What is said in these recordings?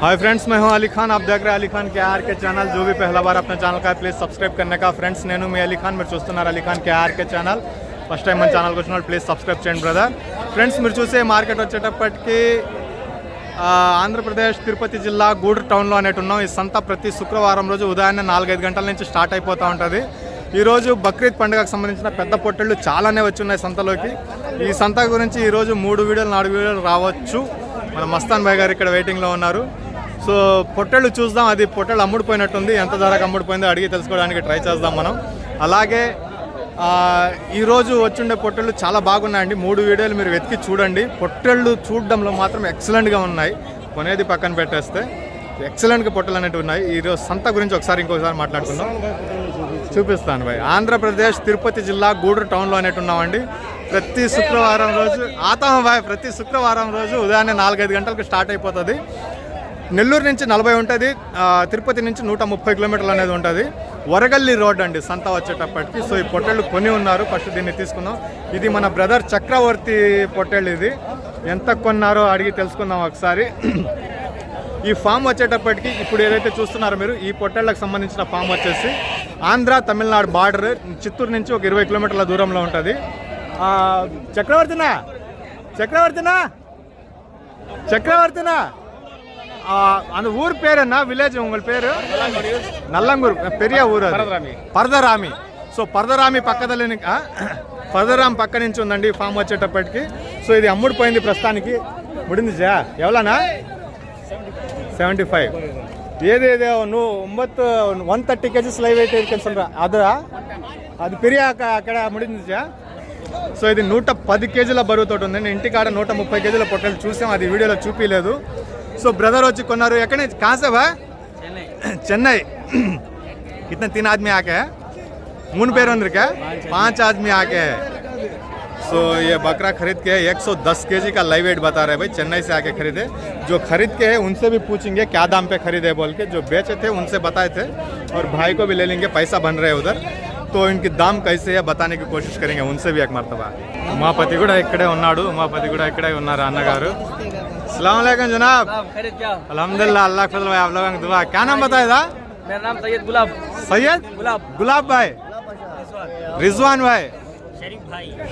Hi friends मैं हूं अली खान आप देख रहे हैं अली खान के आर के चैनल जो भी पहला बार अपने ఛానల్ का ప్లీజ్ సబ్స్క్రైబ్ करने का ఫ్రెండ్స్ నేను మీ అలీ ఖాన్ మీరు చూస్తున్నారు Ali Khan K R K channel first time మన ఛానల్కి వచ్చిన వాళ్ళు ప్లీజ్ సబ్స్క్రైబ్ చేయండి బ్రదర్ ఫ్రెండ్స్ మీరు చూసే మార్కెట్ వచ్చేటప్పటికి ఆ, ఆంధ్రప్రదేశ్ తిరుపతి జిల్లా గూడూరు టౌన్లో అనేటు ఉన్నాం ఈ సంత ప్రతి శుక్రవారం రోజు ఉదయాన్నే నాలుగైదు గంటల నుంచి స్టార్ట్ అయిపోతూ ఉంటుంది ఈరోజు బక్రీద్ పండుగకు సంబంధించిన పెద్ద పొట్టెళ్ళు చాలానే వచ్చి ఉన్నాయి సంతలోకి ఈ సంత గురించి ఈరోజు మూడు వీడియోలు నాలుగు వీడియోలు రావచ్చు మన మస్తాన్ భాయ్ గారు ఇక్కడ వెయిటింగ్లో ఉన్నారు సో పొట్టెళ్ళు చూద్దాం అది పొట్టెళ్ళు అమ్ముడుపోయినట్టుంది ఎంత ధరకు అమ్ముడుపోయిందో అడిగి తెలుసుకోవడానికి ట్రై చేద్దాం మనం. అలాగే ఈరోజు వచ్చిండే పొట్టెళ్ళు చాలా బాగున్నాయండి. మూడు వీడియోలు మీరు వెతికి చూడండి. పొట్టెళ్ళు చూడడంలో మాత్రం ఎక్సలెంట్గా ఉన్నాయి. కొనేది పక్కన పెట్టేస్తే ఎక్సలెంట్గా పొట్టెలు అనేవి ఉన్నాయి. ఈరోజు సంత గురించి ఒకసారి ఇంకొకసారి మాట్లాడుకుందాం. చూపిస్తాను భాయ్ ఆంధ్రప్రదేశ్ తిరుపతి జిల్లా గూడూరు టౌన్లో అనేటు ఉన్నామండి. ప్రతి శుక్రవారం రోజు ఆతామ భాయ్ ప్రతి శుక్రవారం రోజు ఉదయాన్నే నాలుగైదు గంటలకు స్టార్ట్ అయిపోతుంది. నెల్లూరు నుంచి నలభై ఉంటుంది తిరుపతి నుంచి నూట ముప్పై కిలోమీటర్లు అనేది ఉంటుంది. వరగల్లి రోడ్ అండి సంత వచ్చేటప్పటికి. సో ఈ పొట్టేళ్ళు కొని ఉన్నారు ఫస్ట్ దీన్ని తీసుకుందాం. ఇది మన బ్రదర్ చక్రవర్తి పొట్టేళ్ళు ఇది. ఎంత కొన్నారో అడిగి తెలుసుకుందాం ఒకసారి. ఈ ఫామ్ వచ్చేటప్పటికి ఇప్పుడు ఏదైతే చూస్తున్నారో మీరు ఈ పొట్టేళ్ళకు సంబంధించిన ఫామ్ వచ్చేసి ఆంధ్ర తమిళనాడు బార్డర్ చిత్తూరు నుంచి ఒక ఇరవై కిలోమీటర్ల దూరంలో ఉంటుంది. చక్రవర్తినా? చక్రవర్తినా? చక్రవర్తినా? அந்த ఊరు பேர் విలేజ్ வில்லேஜ் పేరు? பேர் నల్లంగూరు பெரிய ఊరు పరదరామి. సో పరదరామి పక్కదలేని పరదరామి పక్క నుంచి ఉందండి ఫామ్ వచ్చేటప్పటికి. సో ఇది అమ్ముడిపోయింది ప్రస్తుతానికి. ముడింది జా. ఎవలానా? Seventy five. ఏది ఏది నువ్వు ఒంబత్తు వన్ థర్టీ కేజీస్ లైవ్ అయితే తెలుసు சொல்ற అదా? అది పెరియ అక్కడ ముడింది జా. సో ఇది నూట పది కేజీల బరువుతో నేను ఇంటికాడ నూట ముప్పై కేజీల పొట్టలు చూసాం. అది వీడియోలో చూపించలేదు సో బ్రదర్ వచ్చి కొన్నారు ఎక్కడి నుంచి కాసేవా చెన్నై कितने तीन आदमी आके हैं मून पैर अंदर क्या पांच आदमी आके हैं सो ये बकरा खरीद के 110 केजी का लाइव वेट बता रहे हैं भाई चेन्नई से आके खरीदे जो खरीद के है उनसे भी पूछेंगे क्या दाम पे खरीदे बोल के जो बेचे थे उनसे बताए थे और भाई को भी ले लेंगे पैसा बन रहे हैं उधर तो इनकी दाम कैसे है बताने की कोशिश करेंगे उनसे भी एक मरतबा ఉమాపతి కూడా ఇక్కడే ఉన్నాడు ఉమాపతి కూడా ఇక్కడే अलैक्म जनाब। अलहमदिल्ला अल्लाह फजल भाई आप लोगों की दुआ। क्या नाम बताया था? मेरा नाम सैयद गुलाब। सैयद गुलाब। गुलाब भाई। रिजवान भाई।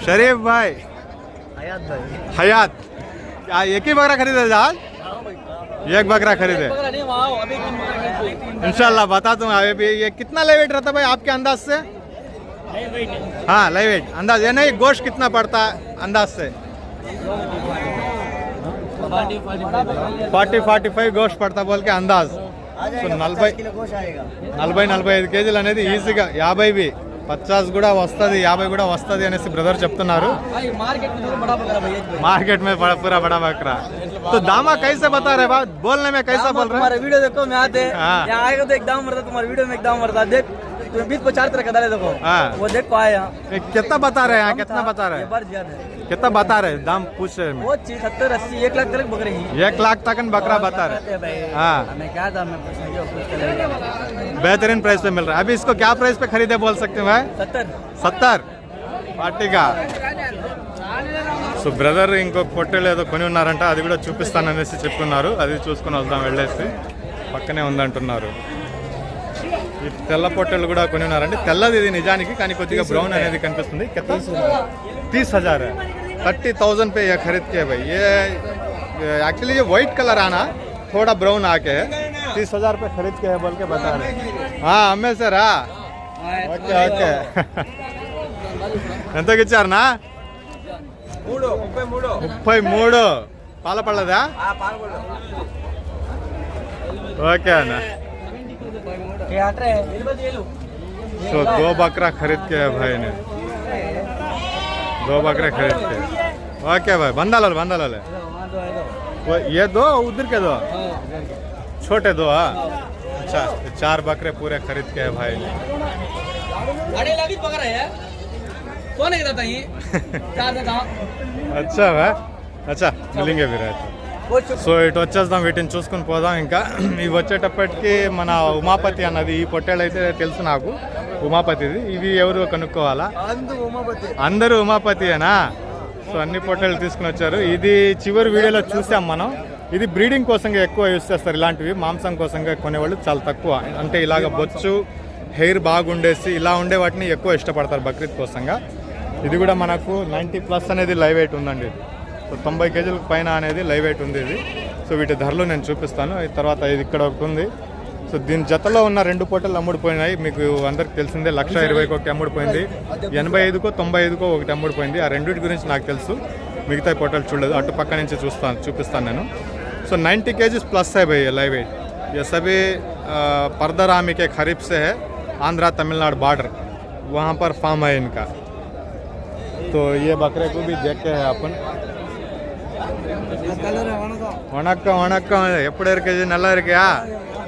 शरीफ भाई। हयात क्या एक ही बकरा खरीदे था आज? हाँ एक बकरा खरीदे। इनशाला बता दूँ अभी ये कितना लेवेट रहता भाई आपके अंदाज से? हाँ। लाइव अंदाज ये नहीं गोश्त कितना पड़ता अंदाज से? ఫార్టీ ఫార్టీ ఫైవ్ గోష్ పడతా బోల్కే అందాజ్ సో నలభై నలభై నలభై ఐదు కేజీలు అనేది ఈజీగా యాభైవి పచాస్ కూడా వస్తుంది యాభై కూడా వస్తుంది అనేసి బ్రదర్ చెప్తున్నారు भाई मार्केट में तो बड़ा बकरा भैया भाई मार्केट में बड़ा पूरा बड़ा बकरा तो दामा कैसे बता रहे बात बोलने में कैसा बोल रहे तुम्हारा वीडियो देखो मैं आते हाँ। यहाँ आएगा तो एक दाम मरता तुम्हारे वीडियो में एक दाम मरता देख तुम बीच को चार तरह का डाले देखो हाँ। वो देख को आए यहाँ हैं कितना बता रहे हैं कम कितना था, बता रहे ये हैं बार ज्यादा है कितना बता रहे हैं दाम पूछ रहे हैं वो चीज सत्तर अस्सी एक लाख तक बकरे ही एक लाख तक बकरा बता रहे बताते हैं भाई हाँ। हमें क्या दाम में पूछना जो कुछ करेंगे हैं बेहतरीन प्राइस पे मिल रहा है अभी इसको क्या प्राइस पे खरीदे बोल सकते हैं भाई सत्तर సత్తర్ పార్టీగా సో బ్రదర్ ఇంకొక పొట్టేలు ఏదో కొని ఉన్నారంట అది కూడా చూపిస్తాననేసి చెప్పుకున్నారు అది చూసుకుని వద్దాం వెళ్ళేసి పక్కనే ఉందంటున్నారు ఈ తెల్ల పొట్టెలు కూడా కొని ఉన్నారంటే తెల్లది ఇది నిజానికి కానీ కొద్దిగా బ్రౌన్ అనేది కనిపిస్తుంది तीस हजार है थर्टी थाउजेंड पे ये खरीद के भाई ये एक्चुअली ये व्हाइट कलर आना थोड़ा ब्राउन आके है तीस हजार पे खरीद के है बोल के बता रहे हाँ हमें से रहा ఓకే ఓకే ఎంతకి ఇచ్చారనా మూడు ముప్పై మూడు ముప్పై మూడు పాల పడలేదా ఓకే అన్న तो दो बकरा खरीद के है भाई ने। दो बकरे खरीद के। ओके भाई बंदा लाल बंदा लाल ये दो उधर के दो? छोटे दो हाँ। अच्छा चार बकरे पूरे खरीद के है भाई ने। कौन है अच्छा भाई अच्छा मिलेंगे फिर अच्छा। సో ఇటు వచ్చేద్దాం వీటిని చూసుకుని పోదాం ఇంకా. ఇవి వచ్చేటప్పటికి మన ఉమాపతి అన్నది ఈ పొట్టేలు అయితే తెలుసు నాకు ఉమాపతిది. ఇవి ఎవరు కనుక్కోవాలా? అందరూ ఉమాపతియేనా? సో అన్ని పొట్టేలు తీసుకుని వచ్చారు. ఇది చివరి వీడియోలో చూసాం మనం. ఇది బ్రీడింగ్ కోసంగా ఎక్కువ యూస్ చేస్తారు ఇలాంటివి. మాంసం కోసంగా కొనేవాళ్ళు చాలా తక్కువ. అంటే ఇలాగ బొచ్చు హెయిర్ బాగుండేసి ఇలా ఉండే వాటిని ఎక్కువ ఇష్టపడతారు బక్రీద్ కోసంగా. ఇది కూడా మనకు నైంటీ ప్లస్ అనేది లైవ్ ఎయిట్ ఉందండి. తొంభై కేజీలకు పైన అనేది లైవ్ వెయిట్ ఉంది ఇది. సో వీటి ధరలు నేను చూపిస్తాను. తర్వాత ఇది ఇక్కడ ఒకటి ఉంది. సో దీని జతలో ఉన్న రెండు పూటలు అమ్ముడిపోయినాయి. మీకు అందరికి తెలిసిందే లక్ష ఇరవైకి ఒకటి అమ్ముడిపోయింది. ఎనభై ఐదుకో తొంభై ఐదుకో ఒకటి అమ్ముడిపోయింది. ఆ రెండింటి గురించి నాకు తెలుసు. మిగతా పూటలు చూడలేదు. అటు పక్క నుంచి చూస్తాను చూపిస్తాను నేను. సో నైంటీ కేజీస్ ప్లస్ అయిపోయాయి లైవ్ వెయిట్. वेट ये ఖరీఫ్సే पर्दारामी के खरीब से है आंध्रा तमिलनाडु बॉर्डर वहाँ पर फार्म है इनका तो ये வணக்கம் வணக்கம் எப்படி இருக்குது நல்லா இருக்கியா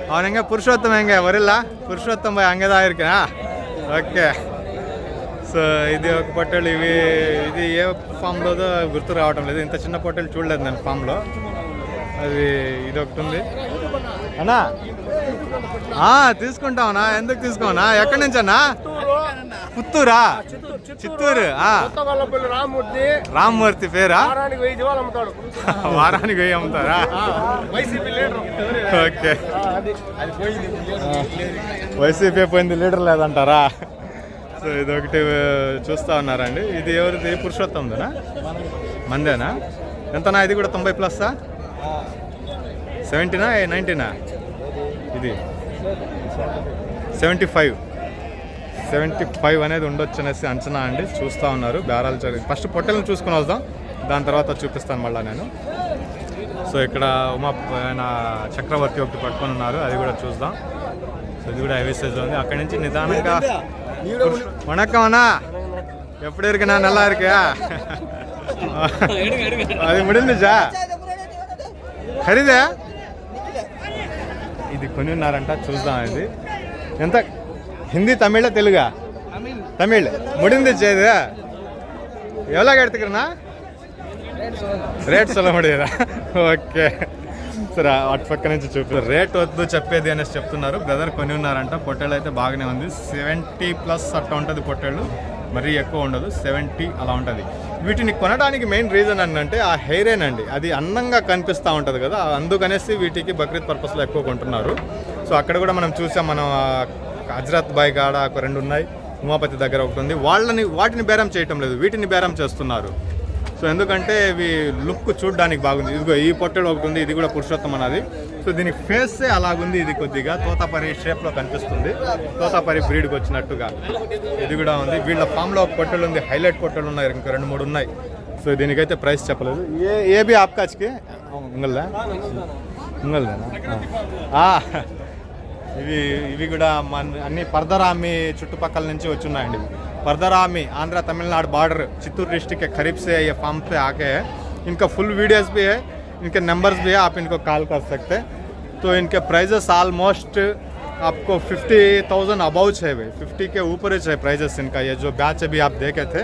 அவன் எங்க புருஷோத்தம் எங்க வரல పురుషోత్తం భాయ్ అంగే தான் இருக்கா ఓకే సో ఇది ఒక పొట్టేలు ఇవి ఇది ఏ ఫామ్లో గుర్తు రావటం లేదు ఇంత చిన్న పొట్టేలు చూడలేదు నేను ఫామ్లో అది ఇది ఒకటి ఉంది అన్నా ఆ, తీసుకుంటామన్నా ఎందుకు తీసుకోమన్నా ఎక్కడి నుంచి అన్నా పుత్తూరా? చిత్తూరు రామ్మూర్తి. రామ్మూర్తి పేరా? వారానికి వెయ్యి జీవాలు అమ్ముతాడు. వారానికి వెయ్యి అమ్ముతారా? ఓకే. వైసీపీ పోయింది లీడర్ లేదంటారా? సో ఇది ఒకటి చూస్తా ఉన్నారండి. ఇది ఎవరిది? పురుషోత్తందేనా? మందేనా? ఎంతనా? ఇది కూడా తొంభై ప్లస్సా సెవెంటీనా? నైంటీనా ఇది. Seventy five. సెవెంటీ ఫైవ్ అనేది ఉండొచ్చు అనేసి అంచనా అండి. చూస్తూ ఉన్నారు. బేరాలు జరిగి ఫస్ట్ పొట్టెలను చూసుకుని వద్దాం. దాని తర్వాత చూపిస్తాను మళ్ళీ నేను. సో ఇక్కడ ఉమా ఆయన చక్రవర్తి ఒకటి పట్టుకొని ఉన్నారు. అది కూడా చూద్దాం. సో ఇది కూడా హైవే సైజ్ ఉంది. అక్కడి నుంచి నిదానంగా వణకం అన్నా. ఎప్పుడు ఇరికినా నల్లా ఇరికా అది ముడిందిజా ఖరీదే? ఇది కొని ఉన్నారంట. చూద్దాం ఇది. ఎంత హిందీ తమిళ తెలుగా? தமிழ் ముడింది చేదా? எவ்வளோ எடுத்துக்கிறேன்னா రేట్ సొలమడేరా ఓకే. సరే అటు పక్క నుంచి చూపి రేట్ వద్దు చెప్పేది అనేసి చెప్తున్నారు. బ్రదర్ కొని ఉన్నారంట. పొట్టేలు అయితే బాగానే ఉంది. సెవెంటీ ప్లస్ అట్లా ఉంటుంది పొట్టేళ్ళు. మరీ ఎక్కువ ఉండదు. సెవెంటీ అలా ఉంటుంది. వీటిని కొనడానికి మెయిన్ రీజన్ ఏంటంటే ఆ హెయిరేన్ అండి అది అందంగా కనిపిస్తూ ఉంటుంది కదా. అందుకనేసి వీటికి బక్రీద్ పర్పస్లో ఎక్కువ కొంటున్నారు. సో అక్కడ కూడా మనం చూసాం. మనం ఆ హజరత్ బాయ్ కాడ ఒక రెండు ఉన్నాయి ఉమాపతి దగ్గర ఒకటి ఉంది. వాళ్ళని వాటిని బేరం చేయటం లేదు వీటిని బేరం చేస్తున్నారు. సో ఎందుకంటే ఇవి లుక్ చూడడానికి బాగుంది. ఇదిగో ఈ పొట్టెడు ఒకటి ఉంది ఇది కూడా పురుషోత్తం అన్నది. సో దీని ఫేసే అలాగుంది ఇది కొద్దిగా తోతాపరి షేప్లో కనిపిస్తుంది. తోతాపరి బ్రీడ్కి వచ్చినట్టుగా. ఇది కూడా ఉంది. వీళ్ళ ఫామ్లో ఒక పొట్టెలు ఉంది హైలైట్ పొట్టెలు ఉన్నాయి ఇంకా రెండు మూడు ఉన్నాయి. సో దీనికైతే ప్రైస్ చెప్పలేదు. A AB ఆప్కాచ్కి? ఉంగల్దా ఉంగల్దేనా ఇవి ఇవి కూడా మన అన్ని పర్దరామి చుట్టుపక్కల నుంచి వచ్చి ఉన్నాయండి పర్దరామి ఆంధ్ర तमिलनाडु बॉर्डर चित्तूर डिस्ट्रिक्ट के करीब से ये फार्म पे आके है इनका फुल वीडियोस भी है इनके नंबर्स भी है आप इनको कॉल कर सकते हैं तो इनके प्राइजेस ऑलमोस्ट आपको फिफ्टी थाउजेंड अबाउच है भाई फिफ्टी के ऊपर ही है प्राइजेस इनका ये जो बैच अभी आप देखे थे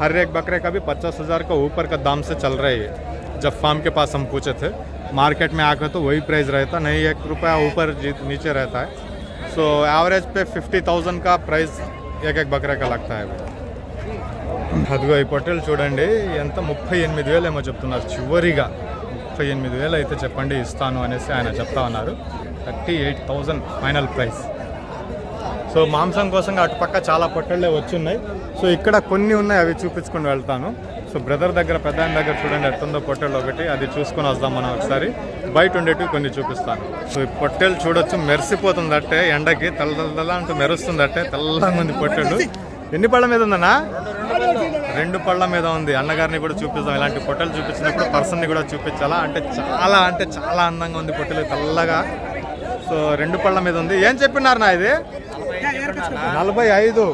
हर एक बकरे का भी पचास हज़ार का ऊपर का दाम से चल रहा है ये जब फार्म के पास हम पूछे थे मार्केट में आकर तो वही प्राइस रहता नहीं एक रुपया ऊपर जी- नीचे रहता है सो एवरेज पे फिफ्टी थाउजेंड का प्राइस एक एक बकरे का लगता है అదిగో ఈ పొట్టేలు చూడండి ఎంత ముప్పై ఎనిమిది వేలు ఏమో చెప్తున్నారు చివరిగా ముప్పై ఎనిమిది వేలు అయితే చెప్పండి ఇస్తాను అనేసి ఆయన చెప్తా ఉన్నారు thirty eight thousand final price so మాంసం కోసం అటుపక్క చాలా పొట్టళ్ళే వచ్చి ఉన్నాయి సో ఇక్కడ కొన్ని ఉన్నాయి అవి చూపించుకొని వెళ్తాను సో బ్రదర్ దగ్గర పెద్ద దగ్గర చూడండి ఎట్టుందో పొట్టెలు ఒకటి అది చూసుకొని వద్దాం మనం ఒకసారి. బయట ఉండేటివి కొన్ని చూపిస్తాను. సో ఈ పొట్టెలు చూడొచ్చు మెరిసిపోతుందట్టే ఎండకి తెల్ల అంటూ మెరుస్తుందట్టే తెల్లగా ఉంది పొట్టెలు ఎన్ని పళ్ళ మీద ఉందన్నా? రెండు పళ్ళ మీద ఉంది. అన్నగారిని కూడా చూపిస్తాం ఇలాంటి పొట్టెలు చూపించినప్పుడు పర్సన్ని కూడా చూపించాలా? అంటే చాలా అంటే చాలా అందంగా ఉంది పొట్టెలు తెల్లగా. సో రెండు పళ్ళ మీద ఉంది. ఏం చెప్పినారు నా ఇది? నలభై ఐదు.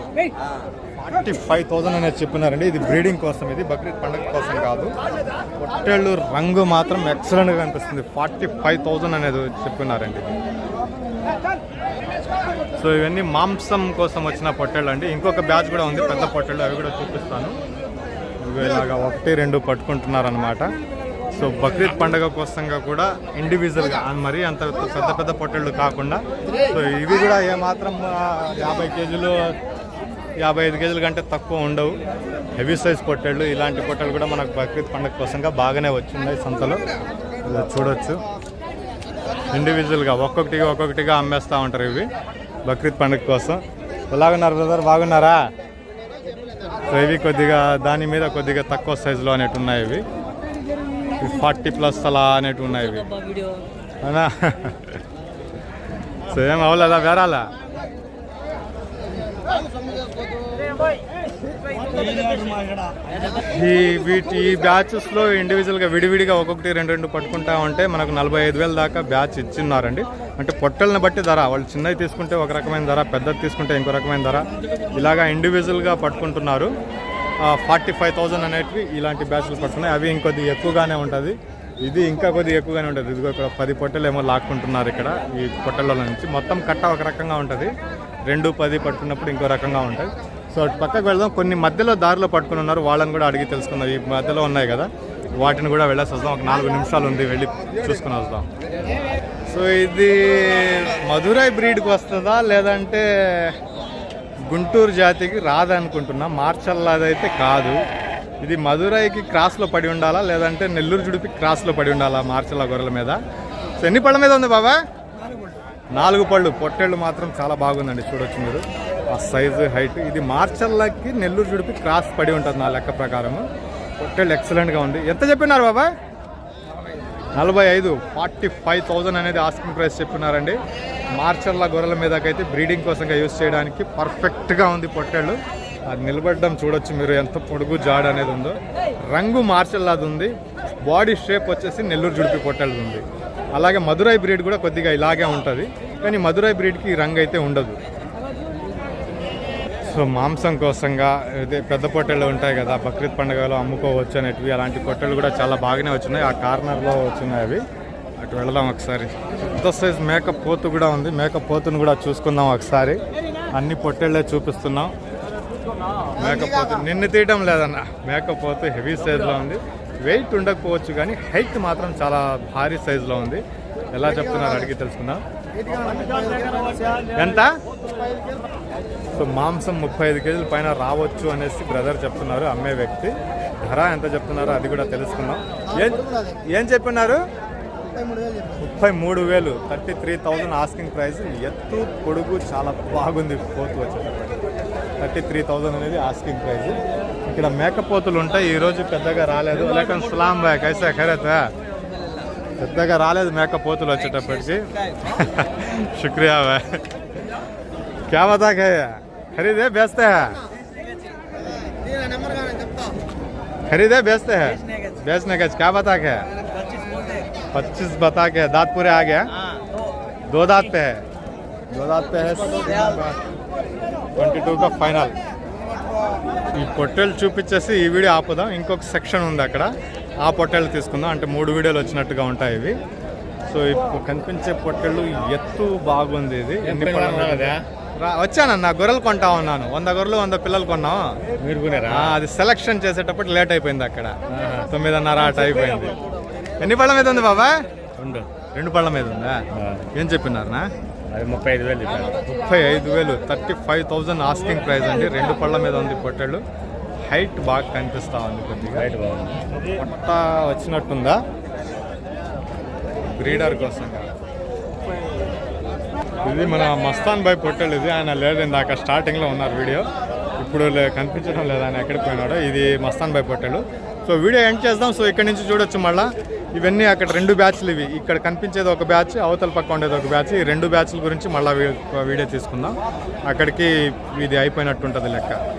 ఫార్టీ ఫైవ్ థౌసండ్ అనేది చెప్పినారండి. ఇది బ్రీడింగ్ కోసం ఇది బక్రీద్ పండుగ కోసం కాదు. పొట్టేళ్ళు రంగు మాత్రం ఎక్సలెంట్గా అనిపిస్తుంది. ఫార్టీ ఫైవ్ థౌసండ్ అనేది చెప్పినారండి. సో ఇవన్నీ మాంసం కోసం వచ్చిన పొట్టేళ్ళు అండి. ఇంకొక బ్యాచ్ కూడా ఉంది పెద్ద పొట్టేళ్ళు అవి కూడా చూపిస్తాను. ఇలాగా ఒకటి రెండు పట్టుకుంటున్నారు అనమాట సో బక్రీద్ పండగ కోసంగా కూడా ఇండివిజువల్గా మరీ అంత పెద్ద పెద్ద పొట్టేళ్ళు కాకుండా సో ఇవి కూడా ఏమాత్రం యాభై కేజీలు యాభై ఐదు కేజీల కంటే తక్కువ ఉండవు. హెవీ సైజ్ పొట్టేళ్ళు ఇలాంటి పొట్టేళ్ళు కూడా మనకు బక్రీద్ పండగ కోసంగా బాగానే వచ్చిన్నాయి సంతలో. ఇలా చూడొచ్చు. ఇండివిజువల్గా ఒక్కొక్కటిగా ఒక్కొక్కటిగా అమ్మేస్తూ ఉంటారు ఇవి బక్రీద్ పండుగ కోసం. ఎలాగున్నారు బ్రదర్? బాగున్నారా? సో ఇవి కొద్దిగా దాని మీద కొద్దిగా తక్కువ సైజులో అనేవి ఉన్నాయి ఇవి. ఫార్టీ ప్లస్ అలా అనేవి ఉన్నాయి ఇవి. అవునా? సో ఏం అవ్వలేదా వేరాలా? ఈ వీటి ఈ బ్యాచెస్లో ఇండివిజువల్గా విడివిడిగా ఒక్కొక్కటి రెండు రెండు పట్టుకుంటా ఉంటే మనకు నలభై ఐదు వేల దాకా బ్యాచ్ ఇచ్చిన్నారండి. అంటే పొట్టలను బట్టి ధర వాళ్ళు చిన్నవి తీసుకుంటే ఒక రకమైన ధర పెద్దది తీసుకుంటే ఇంకో రకమైన ధర ఇలాగా ఇండివిజువల్గా పట్టుకుంటున్నారు. ఫార్టీ ఫైవ్ థౌజండ్ అనేటివి ఇలాంటి బ్యాచ్లు పడుతున్నాయి అవి ఇంకొద్ది ఎక్కువగానే ఉంటుంది. ఇది ఇంకా కొద్దిగా ఎక్కువగానే ఉంటుంది. ఇదిగో ఇక్కడ పది పొట్టలు ఏమో లాక్కుంటున్నారు ఇక్కడ ఈ పొట్టల నుంచి. మొత్తం కట్ట ఒక రకంగా ఉంటుంది. రెండు పది పట్టుకున్నప్పుడు ఇంకో రకంగా ఉంటుంది. సో అటు పక్కకు వెళ్దాం. కొన్ని మధ్యలో దారిలో పట్టుకుని ఉన్నారు. వాళ్ళని కూడా అడిగి తెలుసుకుందాం. ఈ మధ్యలో ఉన్నాయి కదా. వాటిని కూడా వెళ్ళేసి వద్దాం. ఒక నాలుగు నిమిషాలు ఉంది. వెళ్ళి చూసుకుని వద్దాం. సో ఇది మధురై బ్రీడ్కి వస్తుందా? లేదంటే గుంటూరు జాతికి రాదనుకుంటున్నా మార్చల్లాదైతే కాదు. ఇది మధురైకి క్రాస్లో పడి ఉండాలా? లేదంటే నెల్లూరు జుడిపి క్రాస్లో పడి ఉండాలా మార్చల్ల గొర్రెల మీద? సో ఎన్ని పళ్ళ మీద ఉంది బాబా? నాలుగు పళ్ళు. పొట్టేళ్ళు మాత్రం చాలా బాగుందండి. చూడొచ్చు మీరు. ఆ సైజు హైట్ ఇది మార్చల్లకి నెల్లూరు జుడిపి క్రాస్ పడి ఉంటుంది నా లెక్క ప్రకారము. హోటల్ ఎక్సలెంట్గా ఉంది. ఎంత చెప్పినారు బాబా? నలభై ఐదు ఫార్టీ ఫైవ్ థౌజండ్ అనేది ఆస్కింగ్ ప్రైస్ చెప్పినారండి. మార్చర్ల గొర్రెల మీదకైతే బ్రీడింగ్ కోసంగా యూజ్ చేయడానికి పర్ఫెక్ట్గా ఉంది పొట్టేళ్ళు. అది నిలబడడం చూడొచ్చు మీరు ఎంత పొడుగు జాడ అనేది ఉందో. రంగు మార్చల్లాది ఉంది. బాడీ షేప్ వచ్చేసి నెల్లూరు జుడిపి పొట్టేళ్ళది ఉంది. అలాగే మధురై బ్రీడ్ కూడా కొద్దిగా ఇలాగే ఉంటుంది. కానీ మధురై బ్రీడ్కి ఈ రంగు అయితే ఉండదు. సో మాంసం కోసంగా ఇదే పెద్ద పొట్టెళ్ళు ఉంటాయి కదా బక్రీద్ పండుగలో అమ్ముకోవచ్చు అనేటివి అలాంటి పొట్టెలు కూడా చాలా బాగానే వచ్చినాయి. ఆ కార్నర్లో వచ్చినాయి అవి. అటు వెళదాం ఒకసారి. పెద్ద సైజ్ మేకప్ పోతు కూడా ఉంది. మేకప్ పోతును కూడా చూసుకుందాం ఒకసారి. అన్ని పొట్టెళ్ళే చూపిస్తున్నాం. మేకప్ పోతు నిన్ను తీయడం లేదన్న. మేకప్ పోతు హెవీ సైజులో ఉంది. వెయిట్ ఉండకపోవచ్చు కానీ హైట్ మాత్రం చాలా భారీ సైజులో ఉంది. ఎలా చెప్తున్నారు అడిగి తెలుసుకుందాం. ఎంత? సో మాంసం ముప్పై ఐదు కేజీల పైన రావచ్చు అనేసి బ్రదర్ చెప్తున్నారు అమ్మే వ్యక్తి. ధర ఎంత చెప్తున్నారో అది కూడా తెలుసుకుందాం. ఏం ఏం చెప్పినారు? ముప్పై మూడు వేలు. Thirty three thousand asking price. ఎత్తు పొడుగు చాలా బాగుంది పోతు వచ్చేటప్పటికి థర్టీ త్రీ థౌజండ్ అనేది ఆస్కింగ్ ప్రైస్. ఇక్కడ మేకపోతులు ఉంటాయి. ఈరోజు పెద్దగా రాలేదు. లేకపోతే సలాం బాయ్. కైసా ఖైరతా పెద్దగా రాలేదు మేకపోతులు వచ్చేటప్పటికి శుక్రియా బాయ్ क्या बता के खरीदे बेचते हैं खरीदे बेचते हैं बेचने का क्या बता के पच्चीस बता के दांत पूरे आ गया दो दांत पे है दो दांत पे है ట్వంటీ టూ కా ఫైనల్ ఈ పొట్టేలు చూపించేసి ఈ వీడియో ఆపుదాం ఇంకొక సెక్షన్ ఉంది అక్కడ ఆ పొట్టేలు తీసుకుందాం. అంటే మూడు వీడియోలు వచ్చినట్టుగా ఉంటాయి ఇవి. సో ఇప్పుడు కనిపించే పొట్టేళ్ళు ఎత్తు బాగుంది ఇది. ఎన్ని వచ్చానన్న గొర్రెలు కొంటా ఉన్నాను. వంద గొర్రెలు వంద పిల్లలు కొన్నాం మీరు అది సెలక్షన్ చేసేటప్పుడు లేట్ అయిపోయింది అక్కడ. తొమ్మిదిన్నర అట అయిపోయింది. ఎన్ని పళ్ళ మీద ఉంది బాబా? ఉండు రెండు పళ్ళ మీద ఉందా? ఏం చెప్పినారనా? అది ముప్పై ఐదు వేలు ముప్పై ఐదు వేలు. Thirty five thousand asking price అండి. రెండు పళ్ళ మీద ఉంది పొట్టేళ్ళు. హైట్ బాగా కనిపిస్తా ఉంది కొద్దిగా. రైట్ బాగుంది. పొట్ట వచ్చినట్టుందా? బ్రీడర్ కోసం. ఇది మన మస్తాన్ బాయ్ పొట్టేళ్ళు ఇది. ఆయన లేదు ఇందాక స్టార్టింగ్లో ఉన్నారు వీడియో. ఇప్పుడు లే- కనిపించడం లేదు. ఆయన ఎక్కడికి పోయినాడో. ఇది మస్తాన్ బాయ్ పొట్టేళ్ళు సో వీడియో ఎండ్ చేద్దాం. సో ఇక్కడ నుంచి చూడొచ్చు మళ్ళా. ఇవన్నీ అక్కడ రెండు బ్యాచ్లు ఇవి. ఇక్కడ కనిపించేది ఒక బ్యాచ్ అవతల పక్క ఉండేది ఒక బ్యాచ్. ఈ రెండు బ్యాచ్ల గురించి మళ్ళీ వీడియో తీసుకుందాం. అక్కడికి ఇది అయిపోయినట్టు ఉంటుంది లెక్క.